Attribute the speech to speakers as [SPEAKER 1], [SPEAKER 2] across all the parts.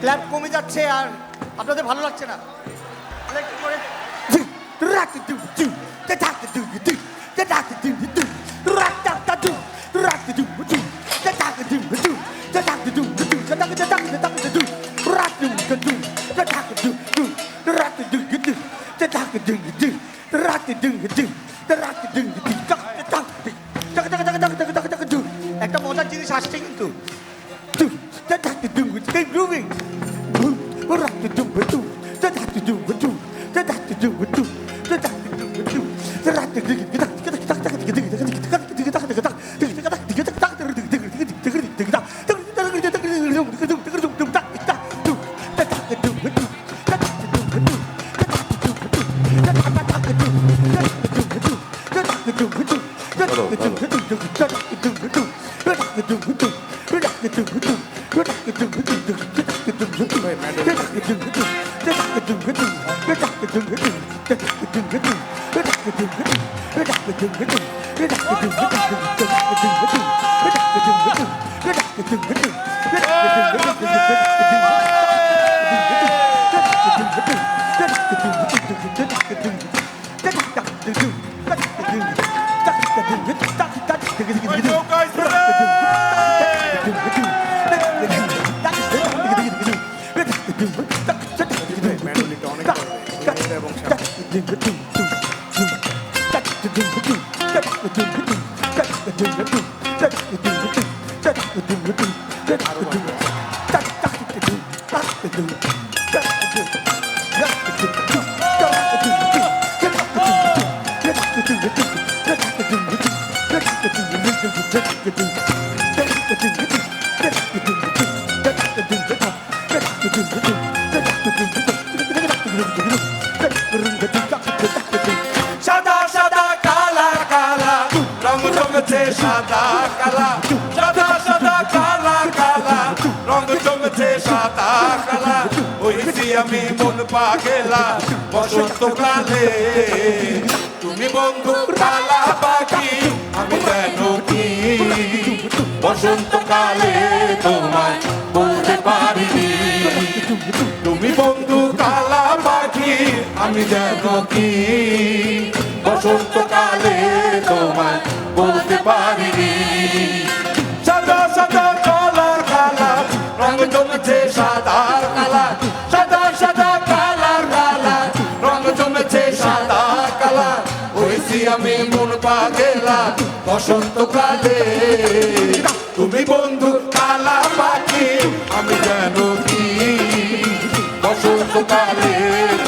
[SPEAKER 1] Clap কমে যাচ্ছে আর আপনাদের ভালো লাগছে না। একটু করে। That had to do with
[SPEAKER 2] the grooving. What had to do
[SPEAKER 1] with do? That had to do with do. Let's
[SPEAKER 2] go, guys. সাদা সাদা কালা, সাদা সাদা, কালা কালা। রং জমেছে সাদা কালা। হইছি আমি মন পাগেলা, বসন্ত কালে। তুমি বন্ধু কালা পাখি, আমি কেন কি? বসন্ত কালে তোমায় তুমি বন্ধু কালা পাখি, আমি যেন কি? বসন্ত কালে তোমায় বলতে পারিনি। সাদা সাদা কালা কালা রং জমেছে সাদা কালা সাদা সাদা কালা কালা রং জমেছে সাদা কালা হয়েছি আমি মন পাগেলা, বসন্ত কালে। তুমি বন্ধু কালা পাখি, আমি যেন কি? বসন্তকালে তোমায়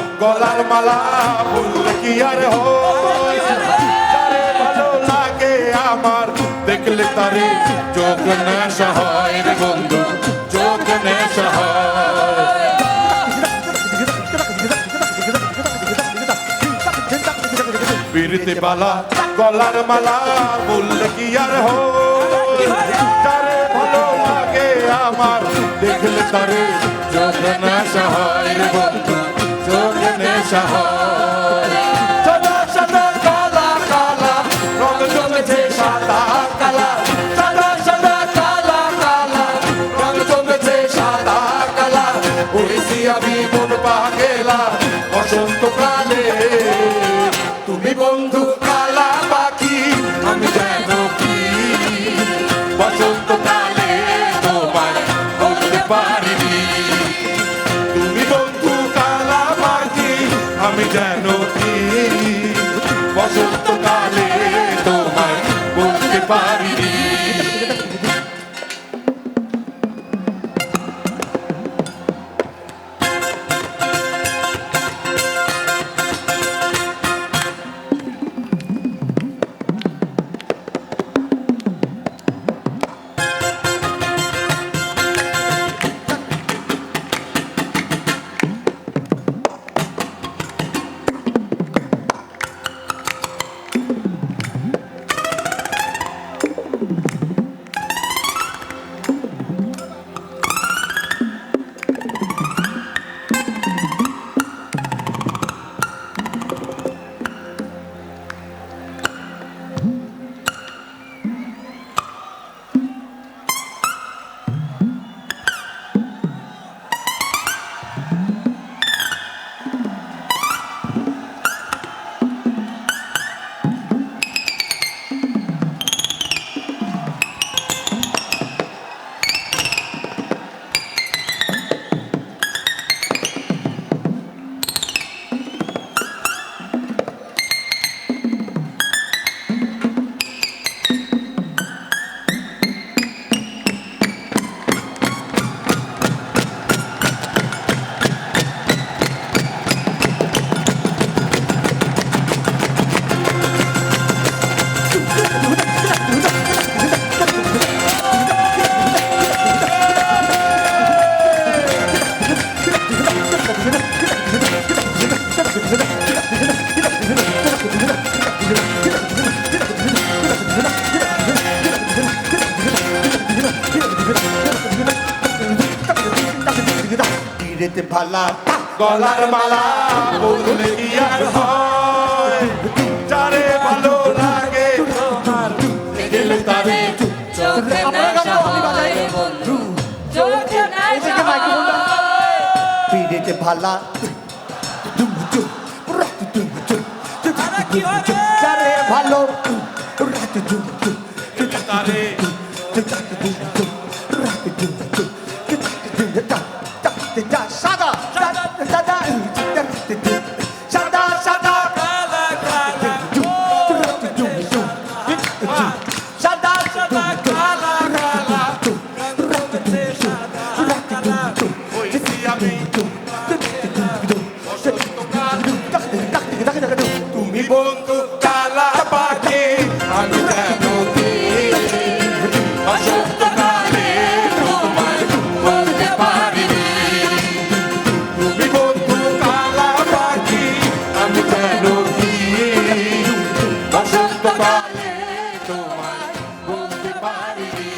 [SPEAKER 2] গলার মালা বললে কি আর হয় যারে ভালো লাগে আমার দেখলে তারে চোখ নেশা হয় রে বন্ধু চোখ নেশা হয় পিরিতি বালা গলার মালা বললে কি আর হয় যারে ভালো লাগে আমার দেখলে তারে চোখ নেশা হয় রে বন্ধু সাদা কালা কালা রং জমেছে সাদা কালা সাদা সাদা কালা কালা রং জমেছে সাদা কালা হয়েছি আমি মন কালে তুমি বন্ধু আমি যেন বসন্ত Thank you.
[SPEAKER 1] মালা
[SPEAKER 2] গলার মালা বদলে কি আর হয়? যারে ভালো লাগে আমার গেলে তারে
[SPEAKER 3] চোখে
[SPEAKER 1] না
[SPEAKER 3] যায় বন্ধু চোখে
[SPEAKER 1] না যায় পিড়িতে ভালা ভালো
[SPEAKER 2] রাত রাত তুমি বন্ধু কালা পাখি আমি যেন অসুস্থ কালে তোমায় বলতে পারিনি তুমি বন্ধু কালা পাখি আমি যেন অসুস্থ কালে তোমায় বলতে পারিনি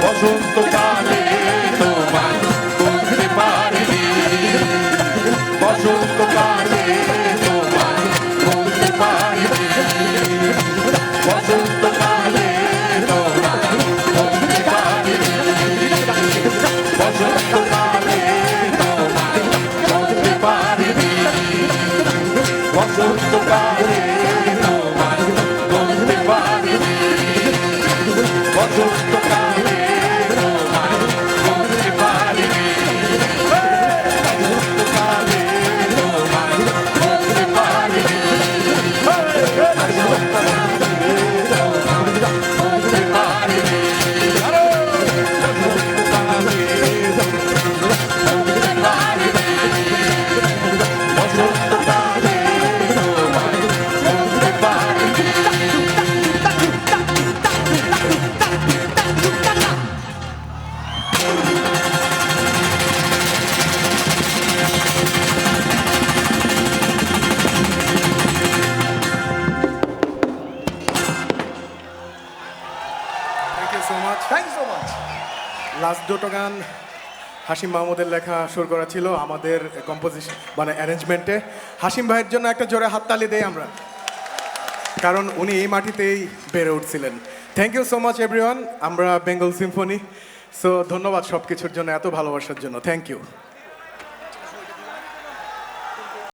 [SPEAKER 2] বসন্ত কালে আমায় বলতে পারিনি।
[SPEAKER 1] বসন্তকালে
[SPEAKER 4] লাস্ট দুটো গান হাসিম মাহমুদের লেখা সুর করা ছিল আমাদের কম্পোজিশন মানে অ্যারেঞ্জমেন্টে হাসিম ভাইয়ের জন্য একটা জোরে হাততালি দেই আমরা। কারণ উনি এই মাটিতেই বেড়ে উঠছিলেন। Thank you so much everyone আমরা বেঙ্গল সিম্ফনি সো ধন্যবাদ সব কিছুর জন্য, এত ভালোবাসার জন্য। Thank you